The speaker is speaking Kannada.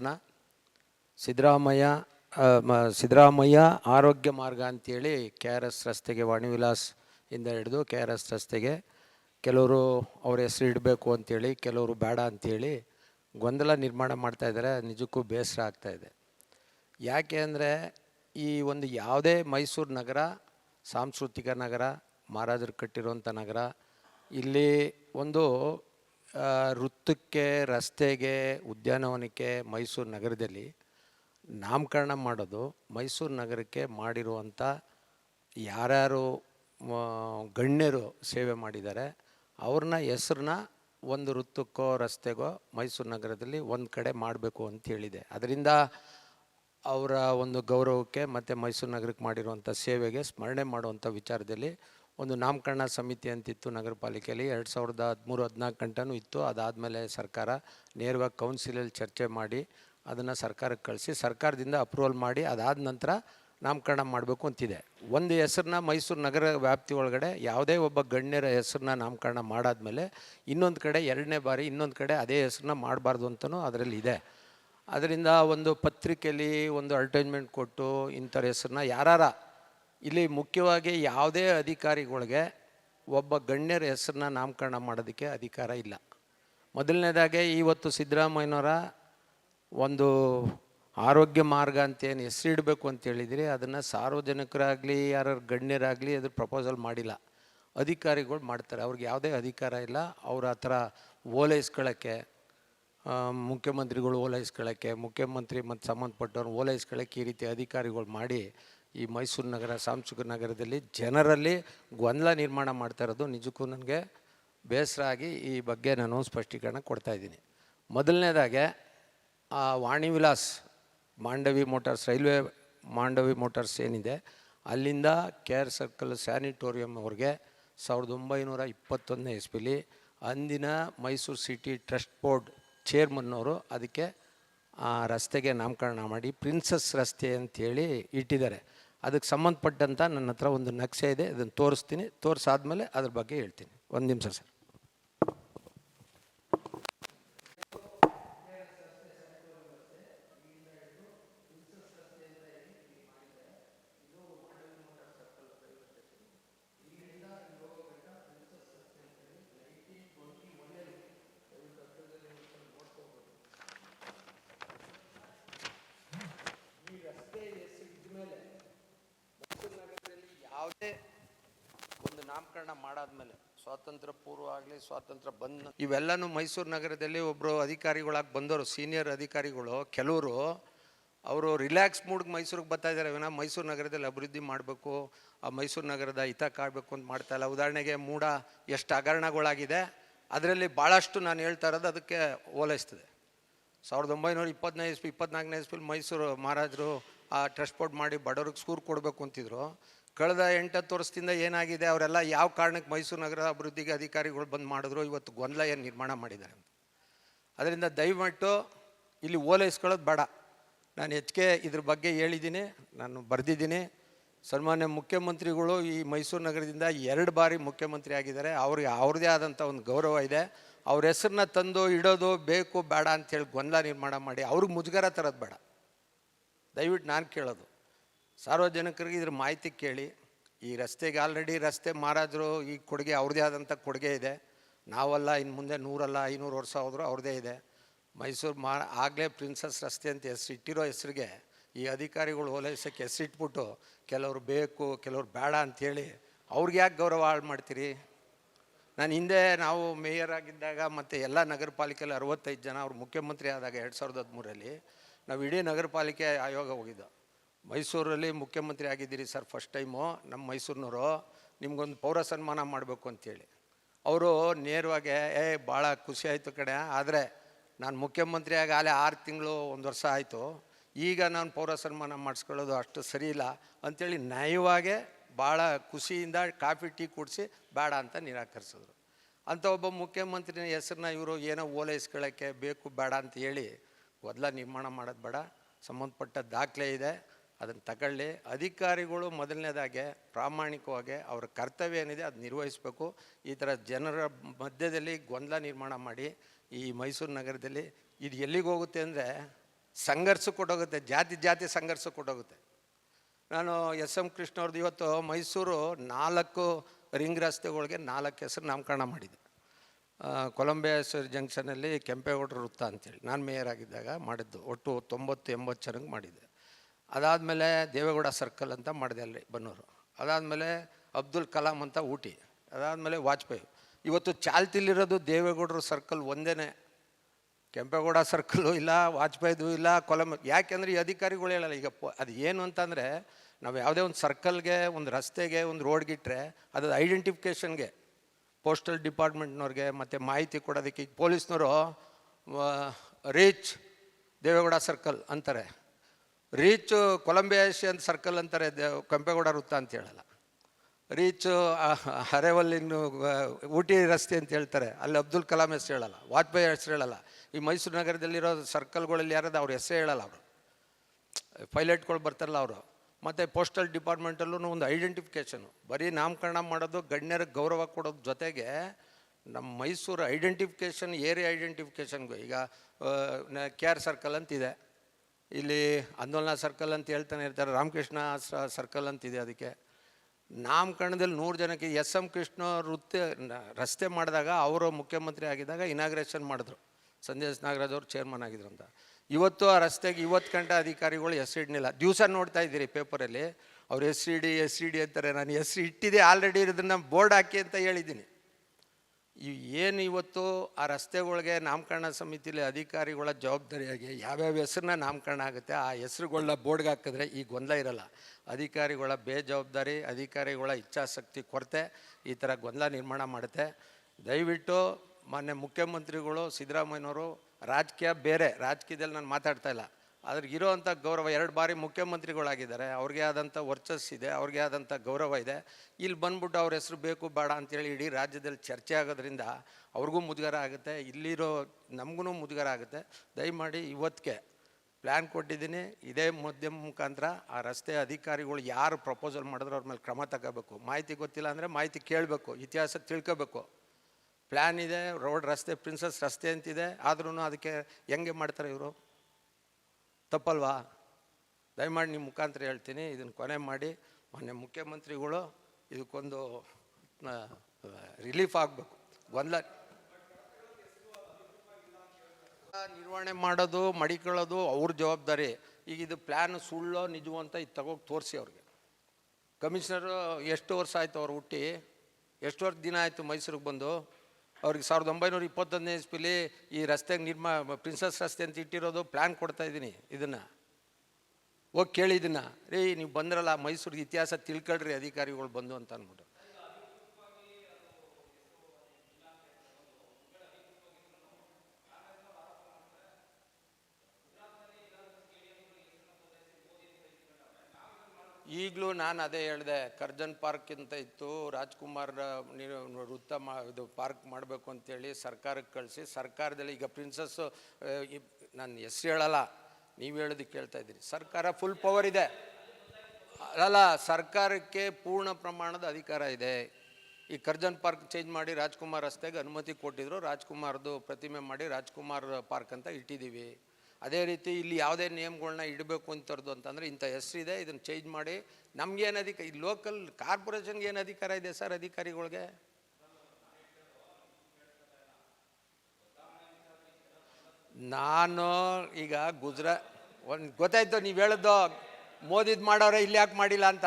ಹೆಸರನ್ನ ಸಿದ್ದರಾಮಯ್ಯ ಸಿದ್ದರಾಮಯ್ಯ ಆರೋಗ್ಯ ಮಾರ್ಗ ಅಂತೇಳಿ ಕೆ ಆರ್ ಎಸ್ ರಸ್ತೆಗೆ ವಾಣಿವಿಲಾಸ್ ಇಂದ ಹಿಡಿದು ಕೆ ಆರ್ ಎಸ್ ರಸ್ತೆಗೆ ಕೆಲವರು ಅವ್ರ ಹೆಸರು ಇಡಬೇಕು ಅಂತೇಳಿ, ಕೆಲವರು ಬೇಡ ಅಂತೇಳಿ ಗೊಂದಲ ನಿರ್ಮಾಣ ಮಾಡ್ತಾಯಿದ್ದಾರೆ ನಿಜಕ್ಕೂ ಬೇಸರ ಆಗ್ತಾಯಿದೆ ಯಾಕೆ ಅಂದರೆ ಈ ಒಂದು ಯಾವುದೇ ಮೈಸೂರು ನಗರ, ಸಾಂಸ್ಕೃತಿಕ ನಗರ, ಮಹಾರಾಜರು ಕಟ್ಟಿರುವಂಥ ನಗರ, ಇಲ್ಲಿ ಒಂದು ವೃತ್ತಕ್ಕೆ, ರಸ್ತೆಗೆ, ಉದ್ಯಾನವನಕ್ಕೆ ಮೈಸೂರು ನಗರದಲ್ಲಿ ನಾಮಕರಣ ಮಾಡೋದು ಮೈಸೂರು ನಗರಕ್ಕೆ ಮಾಡಿರುವಂಥ ಯಾರ್ಯಾರು ಗಣ್ಯರು ಸೇವೆ ಮಾಡಿದ್ದಾರೆ, ಅವ್ರನ್ನ ಹೆಸ್ರನ್ನ ಒಂದು ವೃತ್ತಕ್ಕೋ, ರಸ್ತೆಗೋ ಮೈಸೂರು ನಗರದಲ್ಲಿ ಒಂದು ಕಡೆ ಮಾಡಬೇಕು ಅಂತ ಹೇಳಿದೆ. ಅದರಿಂದ ಅವರ ಒಂದು ಗೌರವಕ್ಕೆ ಮತ್ತು ಮೈಸೂರು ನಗರಕ್ಕೆ ಮಾಡಿರುವಂಥ ಸೇವೆಗೆ ಸ್ಮರಣೆ ಮಾಡುವಂಥ ವಿಚಾರದಲ್ಲಿ ಒಂದು ನಾಮಕರಣ ಸಮಿತಿ ಅಂತಿತ್ತು ನಗರ ಪಾಲಿಕೆಯಲ್ಲಿ ಎರಡು ಸಾವಿರದ ಹದಿಮೂರು ಹದಿನಾಲ್ಕು ಗಂಟನೂ ಇತ್ತು. ಅದಾದಮೇಲೆ ಸರ್ಕಾರ ನೇರವಾಗಿ ಕೌನ್ಸಿಲಲ್ಲಿ ಚರ್ಚೆ ಮಾಡಿ ಅದನ್ನು ಸರ್ಕಾರಕ್ಕೆ ಕಳಿಸಿ ಸರ್ಕಾರದಿಂದ ಅಪ್ರೂವಲ್ ಮಾಡಿ ಅದಾದ ನಂತರ ನಾಮಕರಣ ಮಾಡಬೇಕು ಅಂತಿದೆ. ಒಂದು ಹೆಸರನ್ನ ಮೈಸೂರು ನಗರ ವ್ಯಾಪ್ತಿ ಒಳಗಡೆ ಯಾವುದೇ ಒಬ್ಬ ಗಣ್ಯರ ಹೆಸರನ್ನ ನಾಮಕರಣ ಮಾಡಾದ್ಮೇಲೆ ಇನ್ನೊಂದು ಕಡೆ ಎರಡನೇ ಬಾರಿ ಇನ್ನೊಂದು ಕಡೆ ಅದೇ ಹೆಸರನ್ನ ಮಾಡಬಾರ್ದು ಅಂತಲೂ ಅದರಲ್ಲಿ ಇದೆ. ಅದರಿಂದ ಒಂದು ಪತ್ರಿಕೆಯಲ್ಲಿ ಒಂದು ಅಡ್ವರ್ಟೈಸ್ಮೆಂಟ್ ಕೊಟ್ಟು ಇಂಥವ್ರ ಹೆಸರನ್ನ ಯಾರಾರ ಇಲ್ಲಿ ಮುಖ್ಯವಾಗಿ ಯಾವುದೇ ಅಧಿಕಾರಿಗಳಿಗೆ ಒಬ್ಬ ಗಣ್ಯರ ಹೆಸರನ್ನ ನಾಮಕರಣ ಮಾಡೋದಕ್ಕೆ ಅಧಿಕಾರ ಇಲ್ಲ. ಮೊದಲನೇದಾಗೆ ಇವತ್ತು ಸಿದ್ದರಾಮಯ್ಯನವರ ಒಂದು ಆರೋಗ್ಯ ಮಾರ್ಗ ಅಂತೇನು ಹೆಸರಿಡಬೇಕು ಅಂತ ಹೇಳಿದಿರಿ, ಅದನ್ನು ಸಾರ್ವಜನಿಕರಾಗಲಿ, ಯಾರು ಗಣ್ಯರಾಗಲಿ ಅದ್ರ ಪ್ರಪೋಸಲ್ ಮಾಡಿಲ್ಲ. ಅಧಿಕಾರಿಗಳು ಮಾಡ್ತಾರೆ, ಅವ್ರಿಗೆ ಯಾವುದೇ ಅಧಿಕಾರ ಇಲ್ಲ. ಅವ್ರ ಆ ಥರ ಓಲೈಸ್ಕೊಳ್ಳೋಕ್ಕೆ ಮುಖ್ಯಮಂತ್ರಿಗಳು ಓಲೈಸ್ಕೊಳ್ಳೋಕ್ಕೆ ಮುಖ್ಯಮಂತ್ರಿ ಮತ್ತು ಸಂಬಂಧಪಟ್ಟವ್ರು ಓಲೈಸ್ಕೊಳ್ಳೋಕ್ಕೆ ಈ ರೀತಿ ಅಧಿಕಾರಿಗಳು ಮಾಡಿ ಈ ಮೈಸೂರು ನಗರ, ಸಾಂಸ್ಕೃತಿಕ ನಗರದಲ್ಲಿ ಜನರಲ್ಲಿ ಗೊಂದಲ ನಿರ್ಮಾಣ ಮಾಡ್ತಾ ಇರೋದು ನಿಜಕ್ಕೂ ನನಗೆ ಬೇಸರ ಆಗಿ ಈ ಬಗ್ಗೆ ನಾನು ಸ್ಪಷ್ಟೀಕರಣ ಕೊಡ್ತಾ ಇದ್ದೀನಿ. ಮೊದಲನೇದಾಗೆ, ಆ Vani Vilas Mandavi motors, railway Mandavi motors ಏನಿದೆ, ಅಲ್ಲಿಂದ ಕೆ ಆರ್ ಸರ್ಕಲ್ ಸ್ಯಾನಿಟೋರಿಯಂ ಅವ್ರಿಗೆ ಸಾವಿರದ ಒಂಬೈನೂರ ಇಪ್ಪತ್ತೊಂದನೇ ಇಸ್ವಿಲಿ ಅಂದಿನ ಮೈಸೂರು ಸಿಟಿ ಟ್ರಸ್ಟ್ ಬೋರ್ಡ್ ಚೇರ್ಮನ್ನವರು ಅದಕ್ಕೆ ಆ ರಸ್ತೆಗೆ ನಾಮಕರಣ ಮಾಡಿ ಪ್ರಿನ್ಸಸ್ ರಸ್ತೆ ಅಂತೇಳಿ ಇಟ್ಟಿದ್ದಾರೆ. ಅದಕ್ಕೆ ಸಂಬಂಧಪಟ್ಟಂಥ ನನ್ನ ಹತ್ರ ಒಂದು ನಕ್ಷೆ ಇದೆ, ಅದನ್ನು ತೋರಿಸ್ತೀನಿ. ತೋರಿಸಾದ್ಮೇಲೆ ಅದ್ರ ಬಗ್ಗೆ ಹೇಳ್ತೀನಿ. ಒಂದು ನಿಮಿಷ ಸರ್ ಯಾವುದೇ ನಾಮಕರಣ ಮಾಡಾದ್ಮೇಲೆ ಸ್ವಾತಂತ್ರ್ಯ ಪೂರ್ವ ಆಗಲಿ, ಸ್ವಾತಂತ್ರ್ಯ ಬಂದ ಇವೆಲ್ಲನೂ ಮೈಸೂರು ನಗರದಲ್ಲಿ ಒಬ್ಬರು ಅಧಿಕಾರಿಗಳಾಗಿ ಬಂದವರು ಸೀನಿಯರ್ ಅಧಿಕಾರಿಗಳು, ಕೆಲವರು ಅವರು ರಿಲ್ಯಾಕ್ಸ್ ಮೂಡ್ಗೆ ಮೈಸೂರಿಗೆ ಬರ್ತಾ ಇದ್ದಾರೆ ವಿನ ಮೈಸೂರು ನಗರದಲ್ಲಿ ಅಭಿವೃದ್ಧಿ ಮಾಡಬೇಕು, ಆ ಮೈಸೂರು ನಗರದ ಹಿತ ಕಾಡಬೇಕು ಅಂತ ಮಾಡ್ತಾ ಇಲ್ಲ. ಉದಾಹರಣೆಗೆ ಮೂಡ ಎಷ್ಟು ಹಗರಣಗಳಾಗಿದೆ, ಅದರಲ್ಲಿ ಭಾಳಷ್ಟು ನಾನು ಹೇಳ್ತಾ ಇರೋದು ಅದಕ್ಕೆ ಓಲೈಸ್ತದೆ. ಸಾವಿರದ ಒಂಬೈನೂರ ಇಪ್ಪತ್ತನೇ ಇಸ್ಪಿ ಇಪ್ಪತ್ನಾಲ್ಕನೇ ಇಸ್ಪಿಲಿ ಮೈಸೂರು ಮಹಾರಾಜರು ಆ ಟ್ರಸ್ಟ್ ಬೋರ್ಡ್ ಮಾಡಿ ಬಡವ್ರಿಗೆ ಸ್ಕೂರ್ ಕೊಡಬೇಕು ಅಂತಿದ್ರು. ಕಳೆದ ಎಂಟತ್ತು ವರ್ಷದಿಂದ ಏನಾಗಿದೆ, ಅವರೆಲ್ಲ ಯಾವ ಕಾರಣಕ್ಕೆ ಮೈಸೂರು ನಗರ ಅಭಿವೃದ್ಧಿಗೆ ಅಧಿಕಾರಿಗಳು ಬಂದು ಮಾಡಿದ್ರು, ಇವತ್ತು ಗೊಂದಲ ಏನು ನಿರ್ಮಾಣ ಮಾಡಿದ್ದಾರೆ ಅದರಿಂದ ದಯವಿಟ್ಟು ಇಲ್ಲಿ ಓಲೈಸ್ಕೊಳ್ಳೋದು ಬೇಡ. ನಾನು ಹೆಚ್ಚಿಗೆ ಇದ್ರ ಬಗ್ಗೆ ಹೇಳಿದ್ದೀನಿ, ನಾನು ಬರೆದಿದ್ದೀನಿ. ಸನ್ಮಾನ್ಯ ಮುಖ್ಯಮಂತ್ರಿಗಳು ಈ ಮೈಸೂರು ನಗರದಿಂದ ಎರಡು ಬಾರಿ ಮುಖ್ಯಮಂತ್ರಿ ಆಗಿದ್ದಾರೆ. ಅವ್ರಿಗೆ ಅವ್ರದ್ದೇ ಆದಂಥ ಒಂದು ಗೌರವ ಇದೆ. ಅವ್ರ ಹೆಸರನ್ನ ತಂದು ಇಡೋದು ಬೇಕು, ಬೇಡ ಅಂತೇಳಿ ಗೊಂದಲ ನಿರ್ಮಾಣ ಮಾಡಿ, ಅವ್ರಿಗೆ ಮುಜುಗರ ತರೋದು ಬೇಡ. ದಯವಿಟ್ಟು ನಾನು ಕೇಳೋದು. ಸಾರ್ವಜನಿಕರಿಗೆ ಇದ್ರ ಮಾಹಿತಿ ಕೇಳಿ, ಈ ರಸ್ತೆಗೆ ಆಲ್ರೆಡಿ ರಸ್ತೆ ಮಹಾರಾಜರು ಈ ಕೊಡುಗೆ ಅವ್ರದ್ದೇ ಆದಂಥ ಕೊಡುಗೆ ಇದೆ. ನಾವಲ್ಲ ಇನ್ನು ಮುಂದೆ ನೂರಲ್ಲ, ಐನೂರು ವರ್ಷ ಹೋದರೂ ಅವ್ರದೇ ಇದೆ. ಮೈಸೂರು ಮಾ, ಆಗಲೇ ಪ್ರಿನ್ಸಸ್ ರಸ್ತೆ ಅಂತ ಹೆಸರು ಇಟ್ಟಿರೋ ಹೆಸರಿಗೆ ಈ ಅಧಿಕಾರಿಗಳು ಓಲೈಸೋಕ್ಕೆ ಹೆಸರಿಟ್ಬಿಟ್ಟು ಕೆಲವರು ಬೇಕು, ಕೆಲವ್ರು ಬೇಡ ಅಂಥೇಳಿ ಅವ್ರಿಗೆ ಯಾಕೆ ಗೌರವ ಹಾಳು ಮಾಡ್ತೀರಿ? ನಾನು ಹಿಂದೆ ನಾವು ಮೇಯರ್ ಆಗಿದ್ದಾಗ ಮತ್ತು ಎಲ್ಲ ನಗರ ಪಾಲಿಕೆಯಲ್ಲಿ ಅರವತ್ತೈದು ಜನ ಅವ್ರು ಮುಖ್ಯಮಂತ್ರಿ ಆದಾಗ ಎರಡು ಸಾವಿರದ ಹದಿಮೂರಲ್ಲಿ ನಾವು ಇಡೀ ನಗರ ಪಾಲಿಕೆ ಆಯೋಗ ಹೋಗಿದ್ದು. ಮೈಸೂರಲ್ಲಿ ಮುಖ್ಯಮಂತ್ರಿ ಆಗಿದ್ದೀರಿ ಸರ್ ಫಸ್ಟ್ ಟೈಮು ನಮ್ಮ ಮೈಸೂರಿನವರು, ನಿಮಗೊಂದು ಪೌರ ಸನ್ಮಾನ ಮಾಡಬೇಕು ಅಂತೇಳಿ. ಅವರು ನೇರವಾಗಿ, ಏ, ಭಾಳ ಖುಷಿ ಆಯಿತು ಕಡೆ ಆದರೆ ನಾನು ಮುಖ್ಯಮಂತ್ರಿ ಆಗಿ ಆಗಲೇ ಆರು ತಿಂಗಳು, ಒಂದು ವರ್ಷ ಆಯಿತು. ಈಗ ನಾನು ಪೌರ ಸನ್ಮಾನ ಮಾಡಿಸ್ಕೊಳ್ಳೋದು ಅಷ್ಟು ಸರಿ ಇಲ್ಲ ಅಂಥೇಳಿ ನಯವಾಗೇ ಭಾಳ ಖುಷಿಯಿಂದ ಕಾಫಿ, ಟೀ ಕುಡಿಸಿ ಬೇಡ ಅಂತ ನಿರಾಕರಿಸಿದ್ರು. ಅಂಥ ಒಬ್ಬ ಮುಖ್ಯಮಂತ್ರಿನ ಹೆಸರನ್ನ ಇವರು ಏನೋ ಓಲೈಸ್ಕೊಳ್ಳೋಕ್ಕೆ ಬೇಕು, ಬೇಡ ಅಂತ ಹೇಳಿ, ಮೊದಲ ನಿರ್ಮಾಣ ಮಾಡೋದು ಬೇಡ, ಸಂಬಂಧಪಟ್ಟ ದಾಖಲೆ ಇದೆ ಅದನ್ನು ತಗೊಳ್ಳಿ. ಅಧಿಕಾರಿಗಳು ಮೊದಲನೇದಾಗೆ ಪ್ರಾಮಾಣಿಕವಾಗಿ ಅವ್ರ ಕರ್ತವ್ಯ ಏನಿದೆ ಅದು ನಿರ್ವಹಿಸಬೇಕು. ಈ ಥರ ಜನರ ಮಧ್ಯದಲ್ಲಿ ಗೊಂದಲ ನಿರ್ಮಾಣ ಮಾಡಿ ಈ ಮೈಸೂರು ನಗರದಲ್ಲಿ ಇದು ಎಲ್ಲಿಗೆ ಹೋಗುತ್ತೆ ಅಂದರೆ ಸಂಘರ್ಷ ಕೊಟ್ಟೋಗುತ್ತೆ, ಜಾತಿ ಜಾತಿ ಸಂಘರ್ಷ ಕೊಟ್ಟೋಗುತ್ತೆ. ನಾನು ಎಸ್ ಎಂ ಕೃಷ್ಣ ಅವ್ರದ್ದು ಇವತ್ತು ಮೈಸೂರು ನಾಲ್ಕು ರಿಂಗ್ ರಸ್ತೆಗಳಿಗೆ ನಾಲ್ಕು ಹೆಸರು ನಾಮಕರಣ ಮಾಡಿದೆ. ಕೊಲಂಬೇಶ್ವರಿ ಜಂಕ್ಷನಲ್ಲಿ ಕೆಂಪೇಗೌಡರ ವೃತ್ತ ಅಂತೇಳಿ. ನಾನು ಮೇಯರ್ ಆಗಿದ್ದಾಗ ಮಾಡಿದ್ದು. ಒಟ್ಟು ತೊಂಬತ್ತು ಎಂಬತ್ತು ಜನಕ್ಕೆ ಮಾಡಿದ್ದೆ ಅದಾದಮೇಲೆ ದೇವೇಗೌಡ ಸರ್ಕಲ್ ಅಂತ ಮಾಡಿದೆ ಅಲ್ಲಿ ಬನ್ನೂರು. ಅದಾದಮೇಲೆ ಅಬ್ದುಲ್ ಕಲಾಂ ಅಂತ ಊಟಿ, ಅದಾದಮೇಲೆ ವಾಜಪೇಯಿ. ಇವತ್ತು ಚಾಲ್ತಿಲಿರೋದು ದೇವೇಗೌಡರು ಸರ್ಕಲ್ ಒಂದೇ ಕೆಂಪೇಗೌಡ ಸರ್ಕಲ್ಲು ಇಲ್ಲ, ವಾಜಪೇಯಿದು ಇಲ್ಲ, ಕೊಲಂ ಯಾಕೆಂದರೆ ಈ ಅಧಿಕಾರಿಗಳು ಹೇಳಲ್ಲ. ಈಗ ಅದು ಏನು ಅಂತಂದರೆ ನಾವು ಯಾವುದೇ ಒಂದು ಸರ್ಕಲ್ಗೆ ಒಂದು ರಸ್ತೆಗೆ, ಒಂದು ರೋಡ್ಗಿಟ್ರೆ ಅದು ಐಡೆಂಟಿಫಿಕೇಷನ್ಗೆ ಪೋಸ್ಟಲ್ ಡಿಪಾರ್ಟ್ಮೆಂಟ್ನವ್ರಿಗೆ ಮತ್ತು ಮಾಹಿತಿ ಕೊಡೋದಕ್ಕೆ, ಈಗ ಪೊಲೀಸ್ನವರು ರೀಚ್ ದೇವೇಗೌಡ ಸರ್ಕಲ್ ಅಂತಾರೆ. ರೀಚ್ ಕೊಲಂಬಿಯಾ ಏಷಿಯನ್ ಸರ್ಕಲ್ ಅಂತಾರೆ ಕೆಂಪೇಗೌಡ ವೃತ್ತ ಅಂತ ಹೇಳಲ್ಲ. ರೀಚು ಹರೇವಲ್ಲಿನ ಊಟಿ ರಸ್ತೆ ಅಂತ ಹೇಳ್ತಾರೆ. ಅಲ್ಲಿ ಅಬ್ದುಲ್ ಕಲಾಂ ಹೆಸರು ಹೇಳಲ್ಲ, ವಾಜಪೇಯಿ ಹೆಸರು ಹೇಳಲ್ಲ. ಈ ಮೈಸೂರು ನಗರದಲ್ಲಿರೋ ಸರ್ಕಲ್ಗಳಲ್ಲಿ ಯಾರದ ಅವ್ರ ಹೆಸರು ಹೇಳಲ್ಲ ಅವರು. ಪೈಲಟ್ಗಳು ಬರ್ತಾರಲ್ಲ ಅವರು. ಮತ್ತು ಪೋಸ್ಟಲ್ ಡಿಪಾರ್ಟ್ಮೆಂಟಲ್ಲೂ ಒಂದು ಐಡೆಂಟಿಫಿಕೇಷನು ಬರೀ ನಾಮಕರಣ ಮಾಡೋದು, ಗಣ್ಯರಿಗೆ ಗೌರವ ಕೊಡೋದ್ರ ಜೊತೆಗೆ ನಮ್ಮ ಮೈಸೂರು ಐಡೆಂಟಿಫಿಕೇಷನ್ ಏರಿಯಾ ಐಡೆಂಟಿಫಿಕೇಷನ್ಗೂ ಈಗ ಕೆ ಆರ್ ಸರ್ಕಲ್ ಅಂತಿದೆ. ಇಲ್ಲಿ ಆಂದೋಲನ ಸರ್ಕಲ್ ಅಂತ ಹೇಳ್ತಾನೆ ಇರ್ತಾರೆ, ರಾಮಕೃಷ್ಣ ಸರ್ಕಲ್ ಅಂತಿದೆ ಅದಕ್ಕೆ. ನಾಮಕರಣದಲ್ಲಿ ನೂರು ಜನಕ್ಕೆ ಎಸ್ ಎಂ ಕೃಷ್ಣ ವೃತ್ತಿ ರಸ್ತೆ ಮಾಡಿದಾಗ ಅವರು ಮುಖ್ಯಮಂತ್ರಿ ಆಗಿದ್ದಾಗ ಇನಾಗ್ರೇಷನ್ ಮಾಡಿದ್ರು. ಸಂದೇಶ್ ನಾಗರಾಜ್ ಅವರು ಚೇರ್ಮನ್ ಆಗಿದ್ರು ಅಂತ. ಇವತ್ತು ಆ ರಸ್ತೆಗೆ ಇವತ್ತು ಗಂಟೆ ಅಧಿಕಾರಿಗಳು ಎಸ್ ಇಡ್ನಿಲ್ಲ ದಿವಸ ನೋಡ್ತಾ ಇದ್ದೀರಿ ಪೇಪರಲ್ಲಿ ಅವ್ರು S C D, S C D ಅಂತಾರೆ. ನಾನು ಎಸ್ ಇಟ್ಟಿದೆ ಆಲ್ರೆಡಿ ಇದನ್ನು ಬೋರ್ಡ್ ಹಾಕಿ ಅಂತ ಹೇಳಿದ್ದೀನಿ. ಏನು ಇವತ್ತು ಆ ರಸ್ತೆಗಳಿಗೆ ನಾಮಕರಣ ಸಮಿತಿಲಿ ಅಧಿಕಾರಿಗಳ ಜವಾಬ್ದಾರಿಯಾಗಿ ಯಾವ್ಯಾವ ಹೆಸರನ್ನ ನಾಮಕರಣ ಆಗುತ್ತೆ, ಆ ಹೆಸರುಗಳನ್ನ ಬೋರ್ಡ್ಗೆ ಹಾಕಿದ್ರೆ ಈ ಗೊಂದಲ ಇರಲ್ಲ. ಅಧಿಕಾರಿಗಳ ಬೇಜವಾಬ್ದಾರಿ, ಅಧಿಕಾರಿಗಳ ಇಚ್ಛಾಶಕ್ತಿ ಕೊರತೆ ಈ ಥರ ಗೊಂದಲ ನಿರ್ಮಾಣ ಮಾಡುತ್ತೆ. ದಯವಿಟ್ಟು ಮಾನ್ಯ ಮುಖ್ಯಮಂತ್ರಿಗಳು, ಸಿದ್ದರಾಮಯ್ಯನವರು, ರಾಜಕೀಯ ಬೇರೆ, ರಾಜಕೀಯದಲ್ಲಿ ನಾನು ಮಾತಾಡ್ತಾ ಇಲ್ಲ. ಅದ್ರಿಗೆ ಇರೋವಂಥ ಗೌರವ, ಎರಡು ಬಾರಿ ಮುಖ್ಯಮಂತ್ರಿಗಳಾಗಿದ್ದಾರೆ. ಅವ್ರಿಗೆ ಆದಂಥ ಇದೆ, ಅವ್ರಿಗೆ ಆದಂಥ ಗೌರವ ಇದೆ. ಇಲ್ಲಿ ಬಂದ್ಬಿಟ್ಟು ಅವ್ರ ಹೆಸರು ಬೇಕು, ಬೇಡ ಅಂತೇಳಿ ಇಡೀ ರಾಜ್ಯದಲ್ಲಿ ಚರ್ಚೆ ಆಗೋದ್ರಿಂದ ಅವ್ರಿಗೂ ಮುಜುಗರ ಆಗುತ್ತೆ. ಇಲ್ಲಿರೋ ನಮಗೂ ಮುಜುಗರ ಆಗುತ್ತೆ. ದಯಮಾಡಿ ಇವತ್ತಿಗೆ ಪ್ಲ್ಯಾನ್ ಕೊಟ್ಟಿದ್ದೀನಿ. ಇದೇ ಮಧ್ಯಮ ಮುಖಾಂತರ ಆ ರಸ್ತೆ ಅಧಿಕಾರಿಗಳು ಯಾರು ಪ್ರಪೋಸಲ್ ಮಾಡಿದ್ರು ಅವ್ರ ಮೇಲೆ ಕ್ರಮ ತಗೋಬೇಕು. ಮಾಹಿತಿ ಗೊತ್ತಿಲ್ಲ ಅಂದರೆ ಮಾಹಿತಿ ಕೇಳಬೇಕು, ಇತಿಹಾಸ ತಿಳ್ಕೋಬೇಕು. ಪ್ಲ್ಯಾನ್ ಇದೆ ರೋಡ್ ರಸ್ತೆ ಪ್ರಿನ್ಸಸ್ ರಸ್ತೆ ಅಂತಿದೆ. ಆದ್ರೂ ಅದಕ್ಕೆ ಹೆಂಗೆ ಮಾಡ್ತಾರೆ ಇವರು? ತಪ್ಪಲ್ವಾ? ದಯಮಾಡಿ ನಿಮ್ಮ ಮುಖಾಂತರ ಹೇಳ್ತೀನಿ ಇದನ್ನು ಕೊನೆ ಮಾಡಿ. ಮೊನ್ನೆ ಮುಖ್ಯಮಂತ್ರಿಗಳು ಇದಕ್ಕೊಂದು ರಿಲೀಫ್ ಆಗಬೇಕು. ಗೊಂದಲ. ನಿರ್ವಹಣೆ ಮಾಡೋದು, ಮಡಿಕೊಳ್ಳೋದು ಅವ್ರ ಜವಾಬ್ದಾರಿ. ಈಗ ಇದು ಪ್ಲ್ಯಾನ್ ಸುಳ್ಳೋ, ನಿಜವೋ ಅಂತ ಇದು ತಗೋಗಿ ತೋರಿಸಿ ಅವ್ರಿಗೆ. ಕಮಿಷನರು ಎಷ್ಟು ವರ್ಷ ಆಯಿತು ಅವ್ರು ಹುಟ್ಟಿ? ಎಷ್ಟು ವರ್ಷ ದಿನ ಆಯಿತು ಮೈಸೂರಿಗೆ ಬಂದು? ಅವ್ರಿಗೆ ಸಾವಿರದ ಒಂಬೈನೂರ ಇಪ್ಪತ್ತೊಂದನೇ ಇಸ್ಪಿಲಿ ಈ ರಸ್ತೆಗೆ ನಿರ್ಮ, ಪ್ರಿನ್ಸಸ್ ರಸ್ತೆ ಅಂತ ಇಟ್ಟಿರೋದು ಪ್ಲ್ಯಾನ್ ಕೊಡ್ತಾ ಇದ್ದೀನಿ ಇದನ್ನು. ಹೋಗಿ ಕೇಳಿ ಇದನ್ನು. ರೀ ನೀವು ಬಂದ್ರಲ್ಲ, ಮೈಸೂರಿಗೆ ಇತಿಹಾಸ ತಿಳ್ಕೊಳ್ರಿ ಅಧಿಕಾರಿಗಳು ಬಂದು ಅಂತ ಅಂದ್ಬಿಟ್ಟು. ಈಗಲೂ ನಾನು ಅದೇ ಹೇಳಿದೆ, ಕರ್ಜನ್ ಪಾರ್ಕ್ ಅಂತ ಇತ್ತು ರಾಜ್ಕುಮಾರ್ ವೃತ್ತ ಮಾ, ಇದು ಪಾರ್ಕ್ ಮಾಡಬೇಕು ಅಂತೇಳಿ ಸರ್ಕಾರಕ್ಕೆ ಕಳಿಸಿ, ಸರ್ಕಾರದಲ್ಲಿ ಈಗ ಪ್ರಿನ್ಸಸ್ಸು ನಾನು ಹೆಸ್ರು ಹೇಳಲ್ಲ, ನೀವು ಹೇಳೋದಕ್ಕೆ ಕೇಳ್ತಾ ಇದ್ದೀರಿ ಸರ್ಕಾರ ಫುಲ್ ಪವರ್ ಇದೆ. ಅಲ್ಲ, ಸರ್ಕಾರಕ್ಕೆ ಪೂರ್ಣ ಪ್ರಮಾಣದ ಅಧಿಕಾರ ಇದೆ. ಈ ಕರ್ಜನ್ ಪಾರ್ಕ್ ಚೇಂಜ್ ಮಾಡಿ ರಾಜ್ಕುಮಾರ್ ರಸ್ತೆಗೆ ಅನುಮತಿ ಕೊಟ್ಟಿದ್ರು, ರಾಜ್ಕುಮಾರ್ದು ಪ್ರತಿಮೆ ಮಾಡಿ ರಾಜ್ಕುಮಾರ್ ಪಾರ್ಕ್ ಅಂತ ಇಟ್ಟಿದ್ದೀವಿ ಅದೇ ರೀತಿ ಇಲ್ಲಿ ಯಾವುದೇ ನಿಯಮಗಳನ್ನ ಇಡಬೇಕು ಅಂತರದ್ದು ಅಂತಂದರೆ ಇಂಥ ಹೆಸರಿದೆ, ಇದನ್ನು ಚೇಂಜ್ ಮಾಡಿ. ನಮಗೇನು ಅಧಿಕಾರ ಈ ಲೋಕಲ್ ಕಾರ್ಪೊರೇಷನ್ಗೆ ಏನು ಅಧಿಕಾರ ಇದೆ ಸರ್ ಅಧಿಕಾರಿಗಳಿಗೆ? ನಾನು ಈಗ ಗುಜರಾ, ಒಂದು ಗೊತ್ತಾಯ್ತು ನೀವು ಹೇಳದ್ದು, ಮೋದಿದ್ ಮಾಡೋರೆ ಇಲ್ಲಿ ಯಾಕೆ ಮಾಡಿಲ್ಲ ಅಂತ.